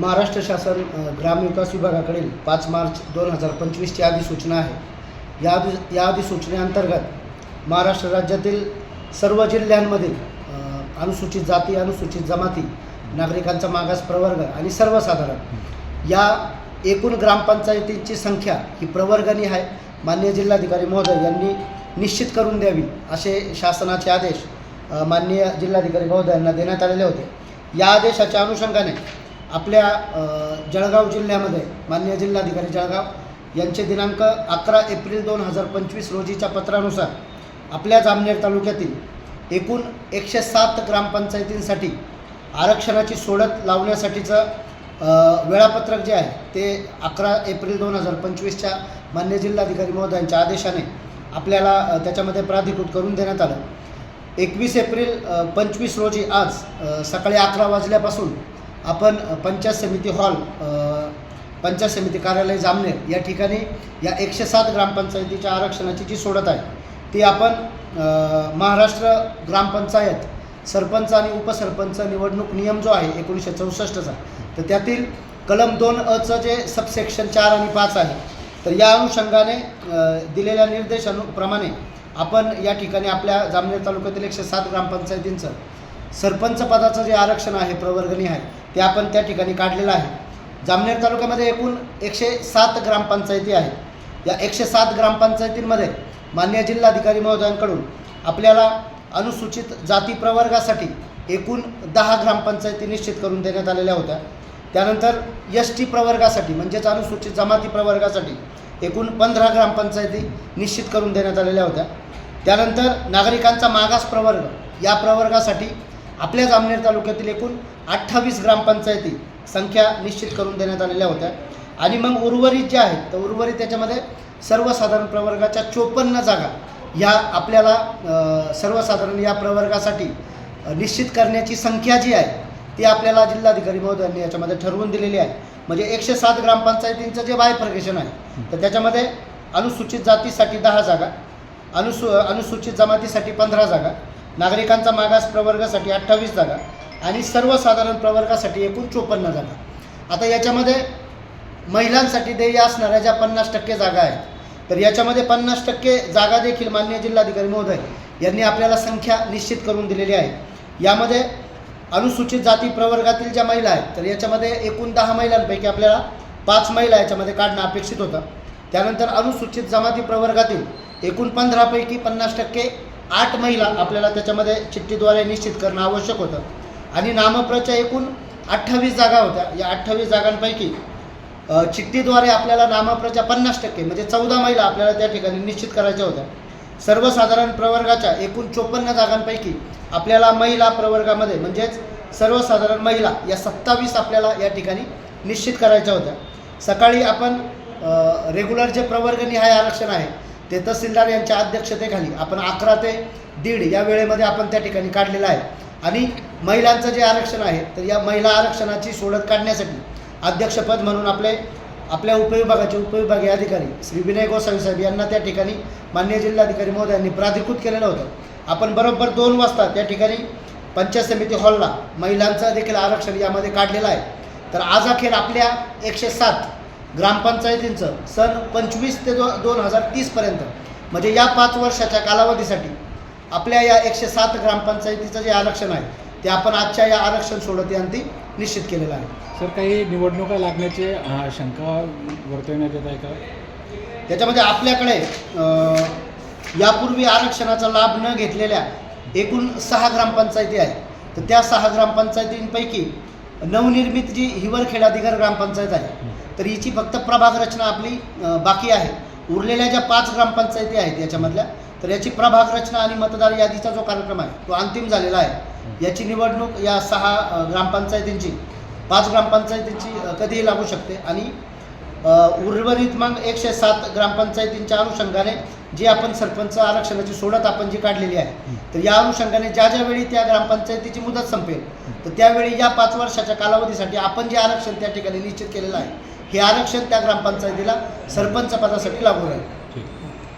महाराष्ट्र शासन ग्रामविकास विभागाकडील पाच मार्च दोन हजार पंचवीसची अधिसूचना आहे. या अधि या अधिसूचनेअंतर्गत महाराष्ट्र राज्यातील सर्व जिल्ह्यांमधील अनुसूचित जाती अनुसूचित जमाती नागरिकांचा मागास प्रवर्ग आणि सर्वसाधारण या एकूण ग्रामपंचायतींची संख्या ही प्रवर्गणी आहे. मान्य जिल्हाधिकारी महोदय यांनी निश्चित करून द्यावी असे शासनाचे आदेश माननीय जिल्हाधिकारी महोदयांना देण्यात आलेले होते. या आदेशाच्या अनुषंगाने आपल्या जळगाव जिल्ह्यामध्ये मान्य जिल्हाधिकारी जळगाव यांचे दिनांक अकरा एप्रिल दोन हजार पंचवीस रोजीच्या पत्रानुसार आपल्या जामनेर तालुक्यातील एकूण एकशे सात ग्रामपंचायतींसाठी आरक्षणाची सोडत लावण्यासाठीचं वेळापत्रक जे आहे ते अकरा एप्रिल दोन हजार पंचवीसच्या मान्य जिल्हाधिकारी महोदयांच्या आदेशाने आपल्याला त्याच्यामध्ये प्राधिकृत करून देण्यात आलं. एकवीस एप्रिल पंचवीस रोजी आज सकाळी अकरा वाजल्यापासून आपण पंचायत समिती हॉल पंचायत समिती कार्यालय जामनेर या ठिकाणी या एकशे सात ग्रामपंचायतीच्या आरक्षणाची जी सोडत आहे ती आपण महाराष्ट्र ग्रामपंचायत सरपंच आणि उपसरपंच निवडणूक नियम जो आहे एकोणीसशे चौसष्टचा तर त्यातील कलम दोन अचं जे सबसेक्शन चार आणि पाच आहे तर या अनुषंगाने दिलेल्या निर्देशानुप्रमाणे आपण या ठिकाणी आपल्या जामनेर तालुक्यातील एकशे सात ग्रामपंचायतींचं सरपंच पदाचं जे आरक्षण आहे प्रवर्गणी आहे ते आपण त्या ठिकाणी काढलेलं आहे. जामनेर तालुक्यामध्ये एकूण एकशे सात ग्रामपंचायती आहेत. या एकशे सात ग्रामपंचायतींमध्ये मान्य जिल्हाधिकारी महोदयांकडून आपल्याला अनुसूचित जाती प्रवर्गासाठी एकूण दहा ग्रामपंचायती निश्चित करून देण्यात आलेल्या होत्या. त्यानंतर एस टी प्रवर्गासाठी म्हणजेच अनुसूचित जमाती प्रवर्गासाठी एकूण पंधरा ग्रामपंचायती निश्चित करून देण्यात आलेल्या होत्या. त्यानंतर नागरिकांचा मागास प्रवर्ग या प्रवर्गासाठी आपल्या जामनेर तालुक्यातील एकूण अठ्ठावीस ग्रामपंचायती संख्या निश्चित करून देण्यात आलेल्या होत्या. आणि मग उर्वरित जे आहेत तर उर्वरित त्याच्यामध्ये सर्वसाधारण प्रवर्गाच्या चोपन्न जागा या आपल्याला सर्वसाधारण या प्रवर्गासाठी निश्चित करण्याची संख्या जी आहे ती आपल्याला जिल्हाधिकारी महोदयांनी याच्यामध्ये ठरवून दिलेली आहे. म्हणजे एकशे सात ग्रामपंचायतींचं जे बायफर्गेशन आहे तर त्याच्यामध्ये अनुसूचित जातीसाठी दहा जागा अनुसू अनुसूचित जमातीसाठी पंधरा जागा नागरिकांचा मागास प्रवर्गासाठी अठ्ठावीस जागा आणि सर्वसाधारण प्रवर्गासाठी एकूण चोपन्न जागा. आता याच्यामध्ये महिलांसाठी देय असणाऱ्या ज्या पन्नास टक्के जागा आहेत तर याच्यामध्ये पन्नास टक्के जागा देखील मान्य जिल्हाधिकारी महोदय यांनी आपल्याला संख्या निश्चित करून दिलेली आहे. यामध्ये अनुसूचित जाती प्रवर्गातील ज्या महिला आहेत तर याच्यामध्ये एकूण दहा महिलांपैकी आपल्याला पाच महिला याच्यामध्ये काढणं अपेक्षित होतं. त्यानंतर अनुसूचित जमाती प्रवर्गातील एकूण पंधरापैकी पन्नास टक्के आठ महिला आपल्याला त्याच्यामध्ये चिठ्ठीद्वारे निश्चित करणं आवश्यक होतं. आणि नामप्रच्या एकूण अठ्ठावीस जागा होत्या. या अठ्ठावीस जागांपैकी चिठ्ठीद्वारे आपल्याला नामप्रच्या पन्नास टक्के म्हणजे चौदा महिला आपल्याला त्या ठिकाणी निश्चित करायच्या होत्या. सर्वसाधारण प्रवर्गाच्या एकूण चोपन्न जागांपैकी आपल्याला महिला प्रवर्गामध्ये म्हणजेच सर्वसाधारण महिला या सत्तावीस आपल्याला या ठिकाणी निश्चित करायच्या होत्या. सकाळी आपण रेग्युलर जे प्रवर्गनिहाय आरक्षण आहे ते तहसीलदार यांच्या अध्यक्षतेखाली आपण अकरा ते दीड या वेळेमध्ये आपण त्या ठिकाणी काढलेलं आहे. आणि महिलांचं जे आरक्षण आहे तर या महिला आरक्षणाची सोडत काढण्यासाठी अध्यक्षपद म्हणून आपले आपल्या उपविभागाचे उपविभागीय अधिकारी श्री विनय गोसावी साहेब यांना त्या ठिकाणी मान्य जिल्हाधिकारी महोदयांनी प्राधिकृत केलेलं होतं. आपण बरोबर दोन वाजता त्या ठिकाणी पंचायत समिती हॉलला महिलांचं देखील आरक्षण यामध्ये काढलेलं आहे. तर आज अखेर आपल्या एकशे सात ग्रामपंचायतींचं सन पंचवीस ते दो दोन हजार तीसपर्यंत म्हणजे या पाच वर्षाच्या कालावधीसाठी आपल्या या एकशे सात ग्रामपंचायतीचं जे आरक्षण आहे ते आपण आजच्या या आरक्षण सोडतीअंती निश्चित केलेलं आहे. सर काही निवडणुका लागण्याचे शंका वर्तवण्यात येत आहे का? त्याच्यामध्ये आपल्याकडे यापूर्वी आरक्षणाचा लाभ न घेतलेल्या एकूण सहा ग्रामपंचायती आहेत. तर त्या सहा ग्रामपंचायतींपैकी नवनिर्मित जी हिवरखेडा खेडाधिकार ग्रामपंचायत आहे तर हिची फक्त प्रभाग रचना आपली बाकी आहे. उरलेल्या ज्या पाच ग्रामपंचायती आहेत याच्यामधल्या तर याची प्रभाग रचना आणि मतदार यादीचा जो कार्यक्रम आहे तो अंतिम झालेला आहे. याची निवडणूक या सहा ग्रामपंचायतींची पाच ग्रामपंचायतींची कधीही लागू शकते. आणि उर्वरित मग एकशे सात ग्रामपंचायतींच्या अनुषंगाने जी आपण सरपंच आरक्षणाची सोडत आपण जी काढलेली आहे तर या अनुषंगाने ज्या ज्या वेळी त्या ग्रामपंचायतीची मुदत संपेल तर त्यावेळी या पाच वर्षाच्या कालावधीसाठी आपण जे आरक्षण त्या ठिकाणी निश्चित केलेलं आहे हे आरक्षण त्या ग्रामपंचायतीला सरपंच पदासाठी लागू राहील.